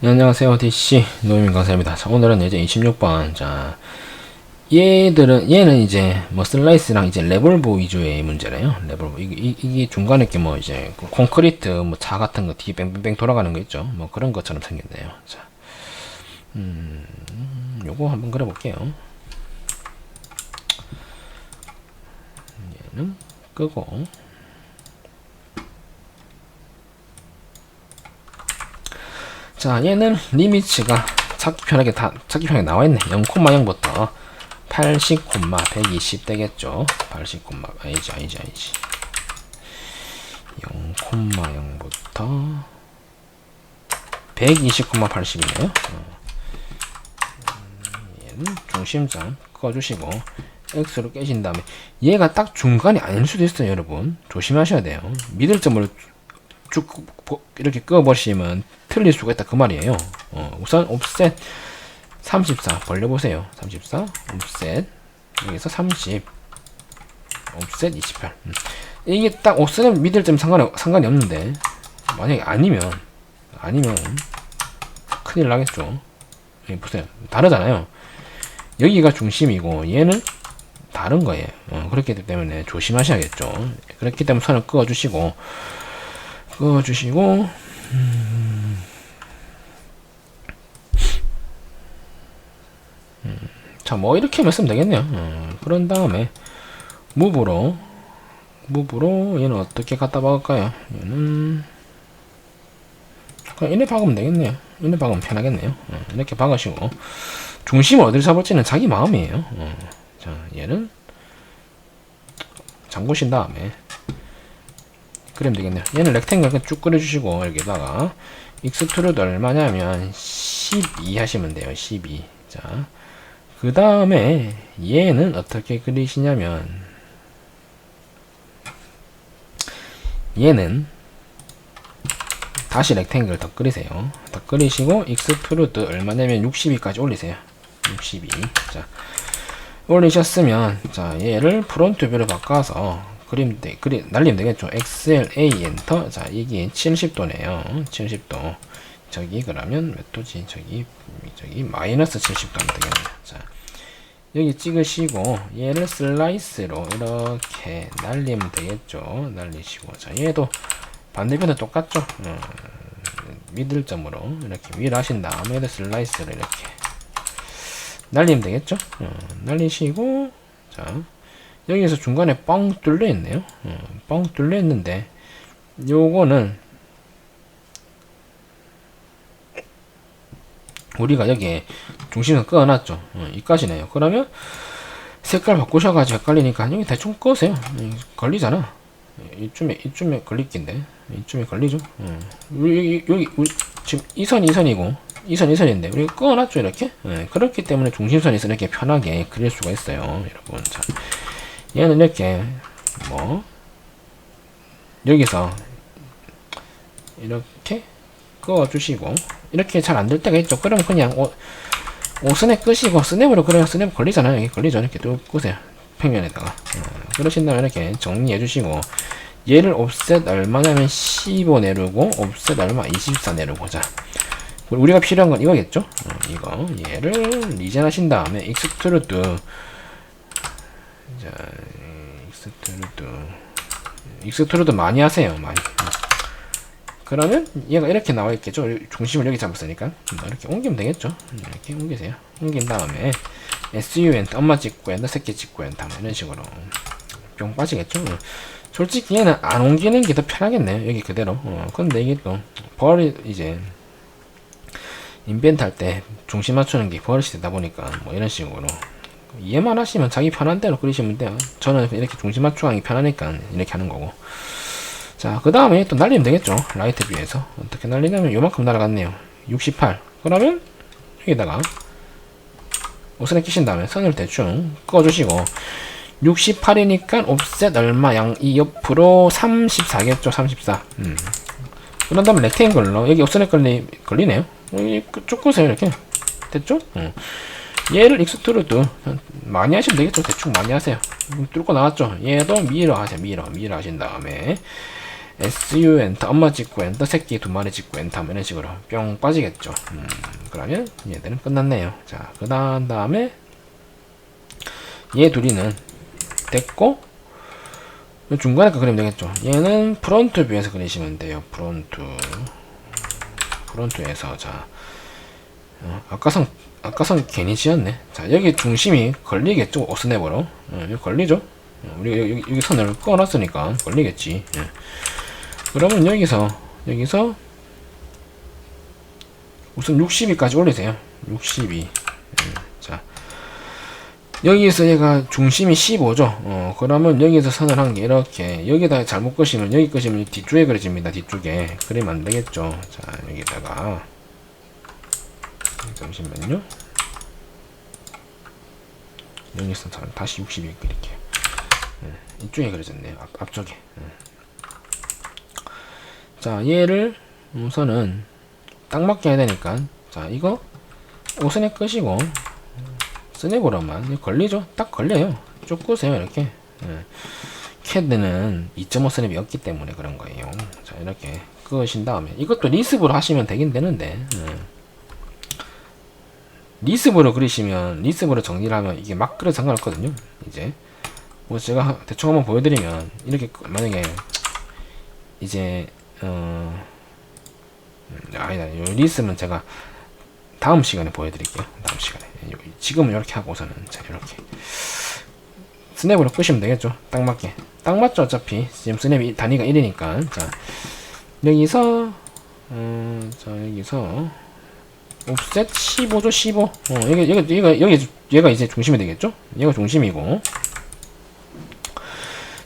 네, 안녕하세요 DC 노민 강사입니다. 자, 오늘은 이제 26번 자 얘들은 얘는 이제 뭐 슬라이스랑 이제 레볼브 위주의 문제래요. 레볼브 이게, 이- 이게 중간에 게 뭐 이제 그 콘크리트 뭐 차 같은 거 뒤에 뺑뺑뺑 돌아가는 거 있죠. 뭐 그런 것처럼 생겼네요. 자, 음, 요거 한번 그려볼게요. 얘는 끄고 자, 얘는 리미츠가 찾기 편하게 다 찾기 편하게 나와 있네. 0,0부터 80, 120 되겠죠. 80, 아니지, 아니지, 아니지. 0,0부터 120, 80이네요. 얘는 중심점 꺼주시고 X로 깨신 다음에 얘가 딱 중간이 아닐 수도 있어요, 여러분. 조심하셔야 돼요. 미들점을 쭉 보- 이렇게 끄어버리시면 틀릴 수가 있다 그 말이에요. 어, 우선 옵셋 34 벌려보세요. 34 옵셋 여기서 30 옵셋 28 음. 이게 딱 옵셋은 미들점 상관이, 상관이 없는데 만약에 아니면 아니면 큰일 나겠죠. 여기 보세요. 다르잖아요. 여기가 중심이고 얘는 다른 거예요. 어, 그렇기 때문에 조심하셔야겠죠. 그렇기 때문에 선을 그어주시고 그어주시고 자뭐 이렇게 쓰면 되겠네요. 음, 그런 다음에 무브로 무브로 얘는 어떻게 갖다 박을까요? 얘는 그냥 이렇게 박으면 되겠네요. 이렇게 박으면 편하겠네요. 음, 이렇게 박으시고 중심을 어디를 잡을지는 자기 마음이에요. 음, 자 얘는 잠그신 다음에 그리면 되겠네요. 얘는 렉탱글 쭉 그려주시고 여기다가 익스트루드 얼마냐면 12 하시면 돼요. 12. 자, 그 다음에 얘는 어떻게 그리시냐면 얘는 다시 렉탱글 더 그리세요. 더 그리시고 익스트루드 얼마냐면 62까지 올리세요. 62. 자, 올리셨으면 자 얘를 프론트 뷰로 바꿔서 그림 돼 그리 날리면 되겠죠. 엑셀 A 엔터. 자 이게 70도네요. 70도. 저기 그러면 몇 도지? 저기 저기 마이너스 70도 하면 되겠네요. 자 여기 찍으시고 얘를 슬라이스로 이렇게 날리면 되겠죠. 날리시고. 자 얘도 반대편도 똑같죠. 어, 미들점으로 이렇게 위로 하신 다음에 얘도 슬라이스로 이렇게 날리면 되겠죠? 어, 날리시고 자 여기서 중간에 뻥 뚫려 있네요. 어, 뻥 뚫려 있는데 요거는 우리가 여기에 중심을 끄어놨죠. 어, 이까지네요. 그러면 색깔 바꾸셔가지고 헷갈리니까 여기 대충 끄세요. 걸리잖아. 이쯤에 이쯤에 걸릴 낀데 이쯤에 걸리죠. 어. 여기 여기 우리 지금 이선이 선이고 이 선 이 선인데 우리가 꺼놨죠 이렇게. 예, 그렇기 때문에 중심선에서 이렇게 편하게 그릴 수가 있어요, 여러분. 자, 얘는 이렇게 뭐 여기서 이렇게 그어주시고 이렇게 잘 안 될 때가 있죠. 그럼 그냥 오, 오 스냅 끄시고 스냅으로 그래야 스냅 걸리잖아요. 여기 걸리죠. 이렇게 또 끄세요. 평면에다가 어, 그러신 다음에 이렇게 정리해 주시고 얘를 옵셋 얼마냐면 15 내려고 옵셋 얼마 24 내려고 자 우리가 필요한 건 이거겠죠? 어, 이거. 얘를 리젠 하신 다음에 익스트루드 자 익스트루드 익스트루드 많이 하세요 많이. 그러면 얘가 이렇게 나와 있겠죠? 중심을 여기 잡았으니까. 이렇게 옮기면 되겠죠? 이렇게 옮기세요. 옮긴 다음에 SUN 엄마 찍고 엔터 새끼 찍고 뭐 이런 식으로. 뿅 빠지겠죠? 솔직히 얘는 안 옮기는 게 더 편하겠네요 여기 그대로. 어, 근데 이게 또 벌이 이제 인벤트 할 때 중심 맞추는 게 버릇이 되다 보니까 뭐 이런 식으로 이해만 하시면 자기 편한 대로 그리시면 돼요. 저는 이렇게 중심 맞추기 편하니까 이렇게 하는 거고. 자 그 다음에 또 날리면 되겠죠. 라이트 뷰에서. 어떻게 날리냐면 요만큼 날아갔네요. 68 그러면 여기다가 옷을 끼신 다음에 선을 대충 꺼주시고 68이니까 옵셋 얼마 양 이 옆으로 34겠죠 34 음. 그런 다음에 렉탱글로 여기 옵셋 걸리, 걸리네요 쭉 끄세요 이렇게 됐죠? 음. 얘를 익스트루드 많이 하시면 되겠죠. 대충 많이 하세요. 음, 뚫고 나왔죠. 얘도 미러 하세요. 미러 미러 하신 다음에 SU 엔터 엄마 찍고 엔터 새끼 두 마리 찍고 엔터 하면 이런 식으로 뿅 빠지겠죠. 음, 그러면 얘들은 끝났네요. 자그 다음에 얘 둘이는 됐고 중간에 거 그리면 되겠죠. 얘는 프론트 뷰에서 그리시면 돼요. 프론트 프론트에서 자 어, 아까선 아까선 괜히 지었네. 자 여기 중심이 걸리겠죠 오스냅으로. 어, 걸리죠? 어, 우리가 여기, 여기 선을 꺼놨으니까 걸리겠지. 예. 그러면 여기서 여기서 우선 62까지 올리세요. 62 예, 자 여기서 얘가 중심이 15죠? 어 그러면 여기서 선을 한 게 이렇게. 여기다 잘못 끄시면 여기 끄시면 뒤쪽에 그려집니다 뒤쪽에. 그리면 안 되겠죠? 자 여기다가. 잠시만요. 여기서 다- 다시 62 그릴게요. 예, 이쪽에 그려졌네요. 앞, 앞쪽에. 예. 자 얘를 우선은 딱 맞게 해야 되니까. 자 이거 오선에 끄시고 스냅으로만 걸리죠. 딱 걸려요. 쭉 끄세요 이렇게. 예. 캐드는 2.5 스냅이 없기 때문에 그런 거예요. 자 이렇게 끄신 다음에. 이것도 리습으로 하시면 되긴 되는데 예. 리습으로 그리시면 리습으로 정리를 하면 이게 막 그려 상관없거든요. 이제. 뭐 제가 대충 한번 보여드리면 이렇게 끄- 만약에 이제 어 음, 아니다. 요 리습은 제가 다음 시간에 보여드릴게요. 다음 시간에. 요- 지금은 이렇게 하고서는 자 이렇게. 스냅으로 끄시면 되겠죠? 딱 맞게. 딱 맞죠? 어차피. 지금 스냅이 단위가 1이니까. 자 여기서 음, 자 여기서 옵셋 15죠? 15 어, 여기 여기 얘가 여기 얘가 이제 중심이 되겠죠? 얘가 중심이고.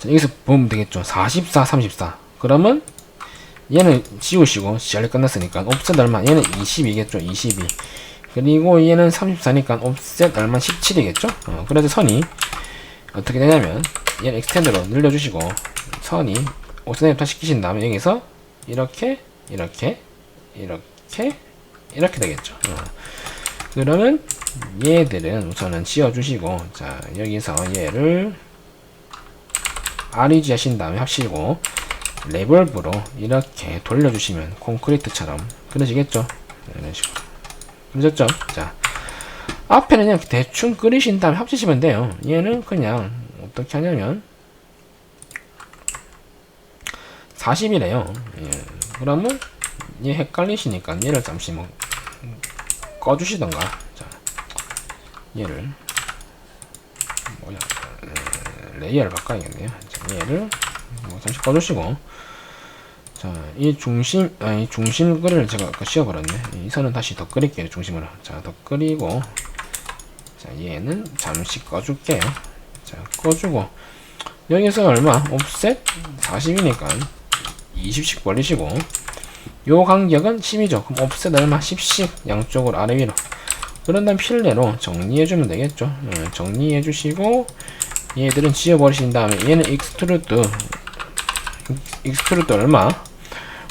자, 여기서 보면 되겠죠? 44 34 그러면 얘는 지우시고 시알이 끝났으니까 옵셋 얼마 얘는 22겠죠 22 그리고 얘는 34니까 옵셋 얼마 17이겠죠? 어, 그래서 선이 어떻게 되냐면 얘는 엑스텐드로 늘려주시고 선이 옵셋 시키신 다음에 여기서 이렇게 이렇게 이렇게 이렇게 되겠죠. 어. 그러면 얘들은 우선은 지워주시고 자 여기서 얘를 REG 하신 다음에 합시고 레볼브로 이렇게 돌려주시면 콘크리트처럼 그려지겠죠? 이런 식으로. 그려졌죠? 자 앞에는 그냥 대충 끓이신 다음에 합치시면 돼요. 얘는 그냥 어떻게 하냐면 40이래요. 예. 그러면 얘 헷갈리시니까 얘를 잠시 뭐 꺼주시던가. 자 얘를 뭐야? 에, 레이어를 바꿔야겠네요. 자, 얘를 뭐 잠시 꺼주시고. 자 이 중심 아 이 중심 끓을 제가 아까 씌워버렸네. 이 선은 다시 더 끓일게요 중심으로. 자 더 끓이고. 자 얘는 잠시 꺼줄게요 자 꺼주고. 여기서 얼마? 옵셋? 40이니까. 20씩 벌리시고. 요 간격은 10이죠. 그럼 옵셋 얼마? 10씩 양쪽으로 아래 위로. 그런 다음 필레로 정리해주면 되겠죠. 어, 정리해주시고 얘들은 지워버리신 다음에 얘는 익스트루드 익스트루드 얼마?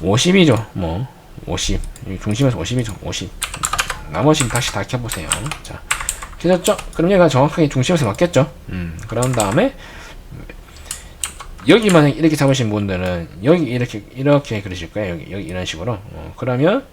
50이죠. 뭐 50. 이 중심에서 50이죠. 50. 나머지는 다시 다 켜보세요. 자, 켜졌죠? 그럼 얘가 정확하게 중심에서 맞겠죠? 음, 그런 다음에 여기 만약 이렇게 잡으신 분들은 여기 이렇게 이렇게 그리실 거예요. 여기 여기 이런 식으로. 어, 그러면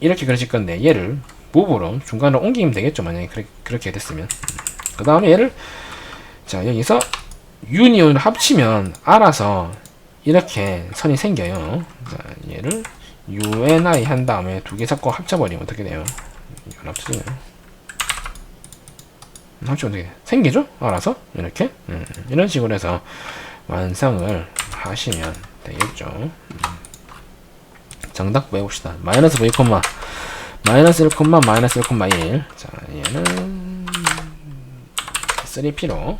이렇게 그리실 건데 얘를 무브로 중간으로 옮기면 되겠죠. 만약에 그렇게, 그렇게 됐으면. 그 다음에 얘를 자 여기서 유니온을 합치면 알아서 이렇게 선이 생겨요. 자 얘를 UNI 한 다음에 두개 잡고 합쳐버리면 어떻게 돼요? 이건 합쳐지네요. 합치면 어떻게 돼? 생기죠? 알아서 이렇게 음, 이런 식으로 해서 완성을 하시면 되겠죠. 음. 정답 외웁시다. 마이너스 v 마이너스 1 콤마 마이너스 1 콤마 1. 자 얘는 3p로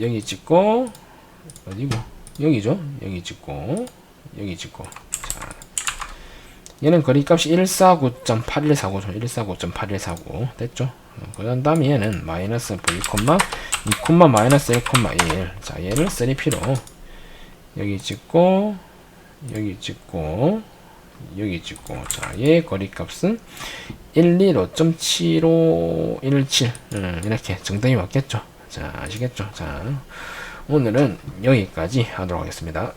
여기 찍고 어디고 여기죠? 여기 찍고 여기 찍고 자 얘는 거리값이 149.8149죠. 149.8149 됐죠? 어, 그 다음에 얘는 마이너스 v, 2, 마이너스 1, 1. 자, 얘를 3p로 여기 찍고 여기 찍고 여기 찍고 자, 얘 거리값은 115.7517 음, 이렇게 정답이 맞겠죠 자 아시겠죠? 자 오늘은 여기까지 하도록 하겠습니다